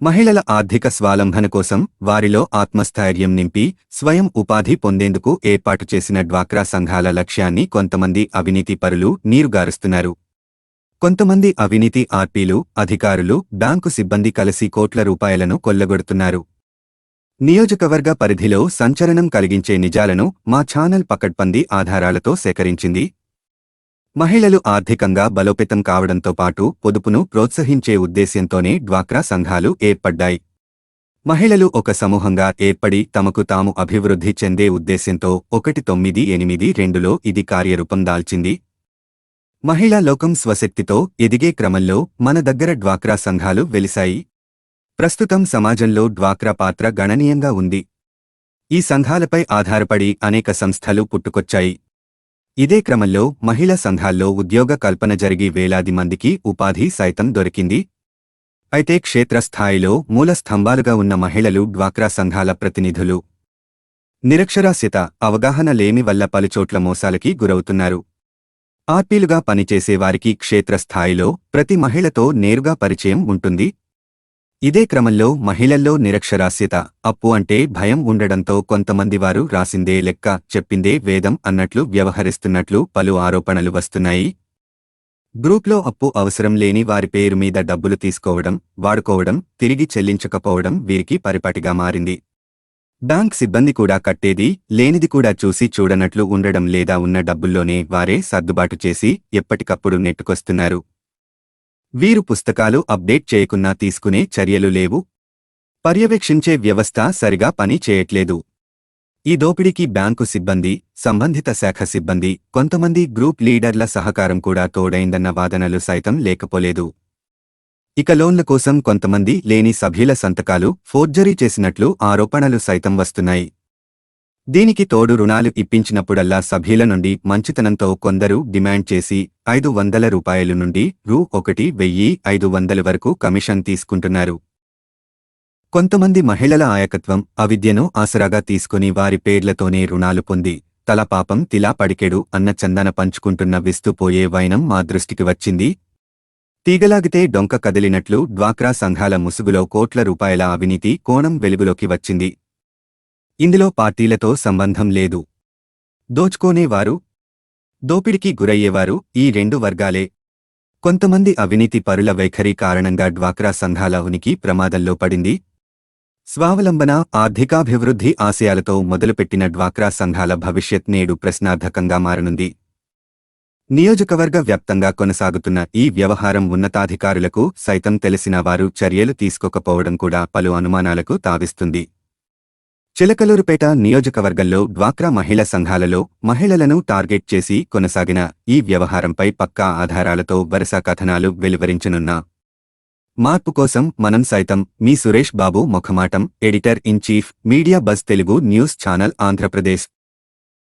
మహిళల ఆర్థిక స్వాలంబన కోసం వారిలో ఆత్మస్థైర్యం నింపి స్వయం ఉపాధి పొందేందుకు ఏర్పాటు చేసిన డ్వాక్రా సంఘాల లక్ష్యాన్ని కొంతమంది అవినీతి పరులు నీరుగారుస్తున్నారు. కొంతమంది అవినీతి ఆర్పీలు అధికారులు బ్యాంకు సిబ్బంది కలిసి కోట్ల రూపాయలను కొల్లగొడుతున్నారు. నియోజకవర్గ పరిధిలో సంచలనం కలిగించే నిజాలను మా ఛానల్ పకడ్బందీ ఆధారాలతో సేకరించింది మహిళలు ఆర్థికంగా బలోపేతం కావడంతో పాటు పొదుపును ప్రోత్సహించే ఉద్దేశ్యంతోనే డ్వాక్రా సంఘాలు ఏర్పడ్డాయి. మహిళలు ఒక సమూహంగా ఏర్పడి తమకు తాము అభివృద్ధి చెందే ఉద్దేశ్యంతో ఒకటి తొమ్మిది ఎనిమిది రెండులో ఇది కార్యరూపం దాల్చింది. మహిళా లోకం స్వశక్తితో ఎదిగే క్రమంలో మన దగ్గర డ్వాక్రా సంఘాలు వెలిశాయి. ప్రస్తుతం సమాజంలో డ్వాక్రా పాత్ర గణనీయంగా ఉంది. ఈ సంఘాలపై ఆధారపడి అనేక సంస్థలు పుట్టుకొచ్చాయి. ఇదే క్రమంలో మహిళా సంఘాల్లో ఉద్యోగ కల్పన జరిగి వేలాది మందికి ఉపాధి సైతం దొరికింది. అయితే క్షేత్రస్థాయిలో మూల స్తంభాలుగా ఉన్న మహిళలు డ్వాక్రా సంఘాల ప్రతినిధులు. నిరక్షరాస్యత అవగాహన లేమి వల్ల పలుచోట్ల మోసాలకి గురవుతున్నారు. ఆర్పీలుగా పనిచేసేవారికి క్షేత్రస్థాయిలో ప్రతి మహిళతో నేరుగా పరిచయం ఉంటుంది. ఇదే క్రమంలో మహిళల్లో నిరక్షరాస్యత అప్పు అంటే భయం ఉండడంతో కొంతమంది వారు రాసిందే లెక్క చెప్పిందే వేదం అన్నట్లు వ్యవహరిస్తున్నట్లు పలు ఆరోపణలు వస్తున్నాయి. గ్రూప్లో అప్పు అవసరం లేని వారి పేరు మీద డబ్బులు తీసుకోవడం వాడుకోవడం తిరిగి చెల్లించకపోవడం వీరికి పరిపాటిగా మారింది. బ్యాంక్ సిబ్బంది కూడా కట్టేది లేనిది కూడా చూసి చూడనట్లు ఉండడం లేదా ఉన్న డబ్బుల్లోనే వారే సర్దుబాటు చేసి ఎప్పటికప్పుడు నెట్టుకొస్తున్నారు. వీరు పుస్తకాలు అప్డేట్ చేయకున్నా తీసుకునే చర్యలు లేవు. పర్యవేక్షించే వ్యవస్థ సరిగా పని చేయట్లేదు. ఈ దోపిడీకి బ్యాంకు సిబ్బంది సంబంధిత శాఖ సిబ్బంది కొంతమంది గ్రూప్ లీడర్ల సహకారం కూడా తోడైందన్న వాదనలు సైతం లేకపోలేదు. ఇక లోన్ల కోసం కొంతమంది లేని సభ్యుల సంతకాలు ఫోర్జరీ చేసినట్లు ఆరోపణలు సైతం వస్తున్నాయి. దీనికి తోడు రుణాలు ఇప్పించినప్పుడల్లా సభ్యుల నుండి మంచితనంతో కొందరు డిమాండ్ చేసి ఐదు వందల రూపాయలు నుండి రూ ఒకటి వెయ్యి ఐదు వందల వరకు కమిషన్ తీసుకుంటున్నారు. కొంతమంది మహిళల ఆయకత్వం అవిద్యను ఆసరాగా తీసుకుని వారి పేర్లతోనే రుణాలు పొంది తల పాపం తిలా పడికెడు అన్న చందన పంచుకుంటున్న విస్తుపోయే వైనం మా దృష్టికి వచ్చింది. తీగలాగితే డొంక కదిలినట్లు డ్వాక్రా సంఘాల ముసుగులో కోట్ల రూపాయల అవినీతి కోణం వెలుగులోకి వచ్చింది. ఇందులో పార్టీలతో సంబంధం లేదు. దోచుకోనేవారు దోపిడికి గురయ్యేవారు ఈ రెండు వర్గాలే. కొంతమంది అవినీతి పరుల వైఖరి కారణంగా డ్వాక్రా సంఘాల ఉనికి ప్రమాదంలో పడింది. స్వావలంబన ఆర్థికాభివృద్ధి ఆశయాలతో మొదలుపెట్టిన డ్వాక్రా సంఘాల భవిష్యత్ నేడు ప్రశ్నార్థకంగా మారనుంది. నియోజకవర్గ వ్యాప్తంగా కొనసాగుతున్న ఈ వ్యవహారం ఉన్నతాధికారులకు సైతం తెలిసిన వారు చర్యలు తీసుకోకపోవడం కూడా పలు అనుమానాలకు తావిస్తుంది. చిలకలూరుపేట నియోజకవర్గంలో డ్వాక్రా మహిళా సంఘాలలో మహిళలను టార్గెట్ చేసి కొనసాగిన ఈ వ్యవహారంపై పక్కా ఆధారాలతో వరుస కథనాలు వెలువరించనున్నా మార్పు కోసం మనం సైతం మీ Suresh Babu ముఖమాటం editor in chief media bus Telugu news channel Andhra Pradesh.